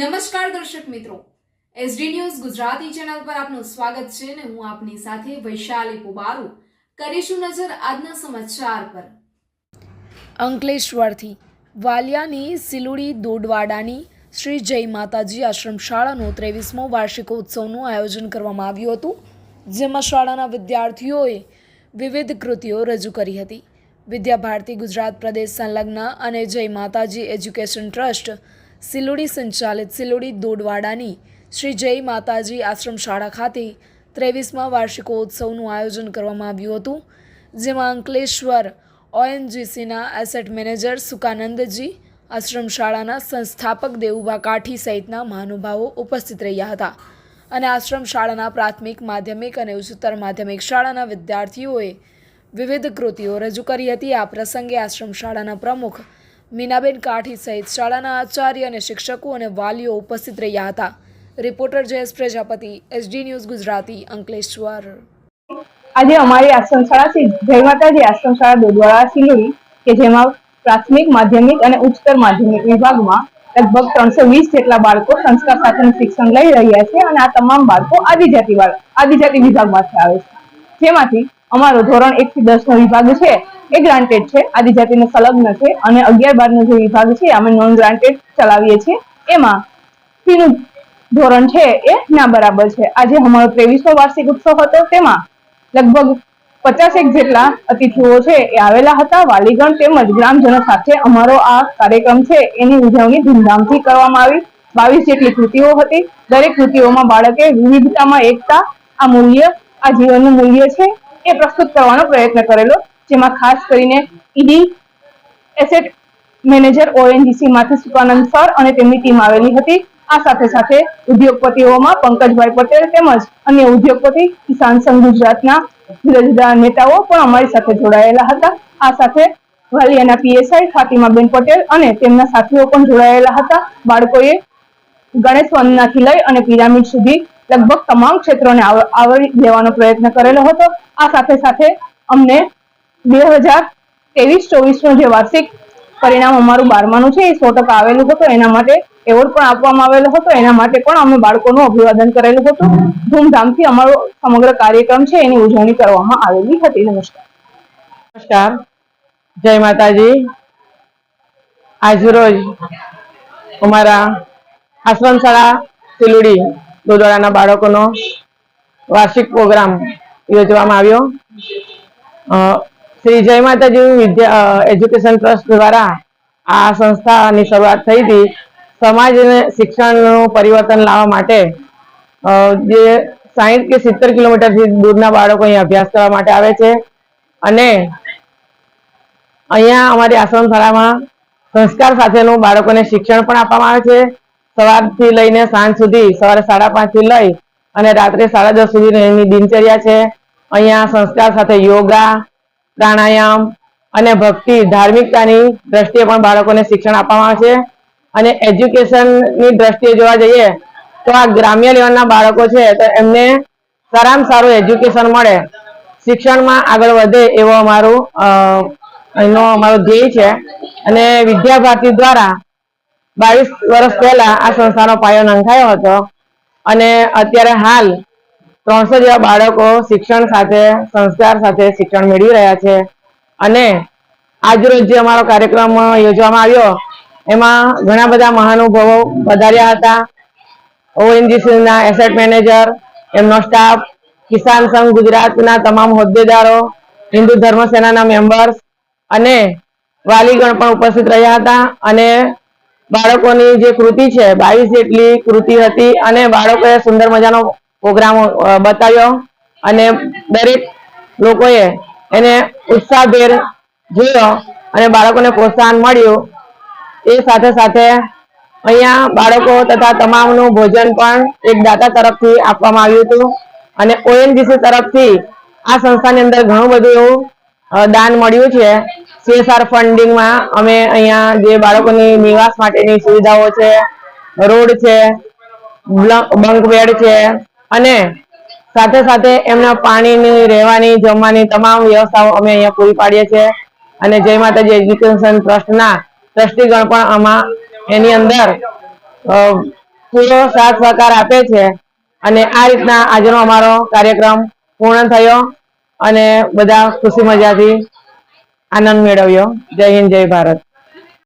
નમસ્કાર દર્શક મિત્રો. એસડી ન્યૂઝ ગુજરાતી ચેનલ પર આપનું સ્વાગત છે અને હું આપની સાથે વૈશાલી પુબારુ. કરીશું નજર આજના સમાચાર પર. અંકલેશ્વરથી વાલિયાની સિલુડી દોડવાડાની શ્રી જય માતાજી આશ્રમ શાળાનો ત્રેવીસમો વાર્ષિકોત્સવનું આયોજન કરવામાં આવ્યું હતું, જેમાં શાળાના વિદ્યાર્થીઓએ વિવિધ કૃતિઓ રજૂ કરી હતી. વિદ્યાભારતી ગુજરાત પ્રદેશ સંલગ્ન અને જય માતાજી એજ્યુકેશન ટ્રસ્ટ સિલુડી સંચાલિત સિલોડી દોડવાડાની શ્રી જય માતાજી આશ્રમ શાળા ખાતે ત્રેવીસમા વાર્ષિકોત્સવનું આયોજન કરવામાં આવ્યું હતું, જેમાં અંકલેશ્વર ઓએનજીસીના એસેટ મેનેજર સુકાનંદજી, આશ્રમ શાળાના સંસ્થાપક દેવુભા કાઠી સહિતના મહાનુભાવો ઉપસ્થિત રહ્યા હતા. અને આશ્રમ શાળાના પ્રાથમિક, માધ્યમિક અને ઉચ્ચતર માધ્યમિક શાળાના વિદ્યાર્થીઓએ વિવિધ કૃતિઓ રજૂ કરી હતી. આ પ્રસંગે આશ્રમ શાળાના પ્રમુખ મીનાબેન કાઠી સહિત શાળાના આચાર્ય અને શિક્ષકો અને વાલીઓ ઉપસ્થિત રહ્યા હતા. Reporter Jayesh Prajapati, SD news Gujarati Ankleshwar આજે અમારી આશ્રમ શાળા છે જય માતાજી આશ્રમ શાળા દોડવાળા સિલોડી કે જેમાં પ્રાથમિક, માધ્યમિક અને ઉચ્ચતર માધ્યમિક વિભાગમાં લગભગ ત્રણસો વીસ જેટલા બાળકો સંસ્કાર સાથેનું શિક્ષણ લઈ રહ્યા છે અને આ તમામ બાળકો આદિજાતિ આદિજાતિ વિભાગમાંથી આવે છે. જેમાંથી અમારો ધોરણ એક થી દસ નો વિભાગ છે. એ ગ્રાન્ટેડ છે. આદિજાતિને સંલગ્ન છે અને અગિયાર બારનો જે વિભાગ છે અમે નોન ગ્રાન્ટેડ ચલાવીએ છીએ. એમાં ફીનું ધોરણ છે એ ના બરાબર છે. આજે અમારો ત્રેવીસમો વાર્ષિક ઉત્સવ હતો. તેમાં લગભગ પચાસેક જેટલા અતિથિઓ છે એ આવેલા હતા. વાલીગણ તેમજ ગ્રામજનો સાથે અમારો આ કાર્યક્રમ છે એની ઉજવણી ધૂમધામથી કરવામાં આવી. બાવીસ જેટલી કૃતિઓ હતી. દરેક કૃતિઓમાં બાળકે વિવિધતામાં એકતા, આ મૂલ્ય, આ જીવનનું મૂલ્ય છે એ પ્રસ્તુત કરવાનો પ્રયત્ન કરેલો. જેમાં ખાસ કરીને ઈડી એસેટ મેનેજર ઓએનજીસી માંથી સુકાનંદ સર અને તેમની ટીમ આવેલી હતી. આ સાથે સાથે ઉદ્યોગપતિઓમાં પંકજભાઈ પટેલ તેમજ અન્ય ઉદ્યોગપતિ કિસાન સંઘ ગુજરાતના જુદા જુદા નેતાઓ પણ અમારી સાથે જોડાયેલા હતા. આ સાથે વાલિયાના પીએસઆઈ ફાતિમાબેન પટેલ અને તેમના સાથીઓ પણ જોડાયેલા હતા. બાળકોએ ગણેશ વંદનાથી લઈ અને પિરામિડ સુધી લગભગ તમામ ક્ષેત્રોને આવ- આવરી લેવાનો પ્રયત્ન કરેલો હતો. આ સાથે સાથે અમને બે હજાર ત્રેવીસ ચોવીસનું જે વાર્ષિક પરિણામ અમારું બારમાનું છે, એ સો ટકા આવેલું હતું. એના માટે એવોર્ડ પણ આપવામાં આવેલો હતો. એના માટે પણ અમે બાળકોનું અભિવાદન કરેલું હતું. ધૂમધામથી અમારો સમગ્ર કાર્યક્રમ છે, એની ઉજવણી કરવામાં આવેલી હતી. નમસ્કાર. નમસ્કાર. જય માતાજી. આજરોજ અમારા આશ્રમ શાળા સિલુડી દોદોડાના બાળકોનો વાર્ષિક પ્રોગ્રામ યોજવામાં આવ્યો. શ્રી જય માતાજી વિદ્યા એજ્યુકેશન ટ્રસ્ટ દ્વારા આ સંસ્થાની શરૂઆત થઈ હતી. સમાજને શિક્ષણનું પરિવર્તન લાવવા માટે જે સાહીઠ કે સિત્તેર કિલોમીટરથી દૂરના બાળકો અહીં અભ્યાસ કરવા માટે આવે છે. અને અહીંયા અમારી આશ્રમ શાળામાં સંસ્કાર સાથેનું બાળકોને શિક્ષણ પણ આપવામાં આવે છે. સવારથી લઈને સાંજ સુધી સવારે સાડા પાંચથી લઈ અને રાત્રે સાડા દસ સુધી એની દિનચર્યા છે. અહીંયા સંસ્કાર સાથે યોગા પ્રાણાયામ અને ભક્તિ, ધાર્મિકતાની દ્રષ્ટિએ પણ બાળકોને શિક્ષણ આપવામાં આવે છે અને એજ્યુકેશનની દ્રષ્ટિએ જોવા જઈએ, તો આ ગ્રામ્ય લેવલના બાળકો છે, તો એમને સારામાં સારું એજ્યુકેશન મળે. શિક્ષણમાં આગળ વધે એવો અમારું એનો અમારો ધ્યેય છે. અને વિદ્યા ભારતી દ્વારા બાવીસ વર્ષ પહેલા આ સંસ્થાનો પાયો નંખાયો હતો. અને અત્યારે હાલ ત્રણસો જેવા બાળકો શિક્ષણ સાથે, સંસ્કાર સાથે શિક્ષણ મેળવી રહ્યા છે. અને આજરોજ જે અમારો કાર્યક્રમ યોજવામાં આવ્યો, એમાં ઘણા બધા મહાનુભાવો પધાર્યા હતા. ઓએનજીસીના એસેટ મેનેજર એમનો સ્ટાફ કિસાન સંઘ ગુજરાતના તમામ હોદ્દેદારો, હિન્દુ ધર્મ સેનાના મેમ્બર્સ અને વાલીગણ પણ ઉપસ્થિત રહ્યા હતા. અને બાળકોની જે કૃતિ છે, બાવીસ જેટલી કૃતિ હતી અને બાળકોએ સુંદર મજાનો પ્રોગ્રામ બતાવ્યો અને દરેક લોકોએ એને ઉત્સાહભેર જોયો અને બાળકોને પ્રોત્સાહન મળ્યું. એ સાથે સાથે અહીંયા બાળકો તથા તમામનું ભોજન પણ એક દાતા તરફથી આપવામાં આવ્યું હતું અને ઓએનજીસી તરફથી આ સંસ્થાની અંદર ઘણું બધું એવું દાન મળ્યું છે. સીએસઆર ફંડિંગમાં અમે અહીંયા જે બાળકોની નિવાસ માટેની સુવિધાઓ છે, રોડ છે બંક બેડ છે અને સાથે સાથે એમના પાણીની, રહેવાની, જમવાની તમામ વ્યવસ્થાઓ અમે અહીંયા પૂરી પાડીએ છીએ. અને જય માતાજી એજ્યુકેશન ટ્રસ્ટના ટ્રસ્ટીગણ પણ આમાં એની અંદર પૂરો સાથ સહકાર આપે છે. અને આ રીતના આજનો અમારો કાર્યક્રમ પૂર્ણ થયો અને બધા ખુશી મજાથી આનંદ મેળવ્યો. જય હિન્દ, જય ભારત.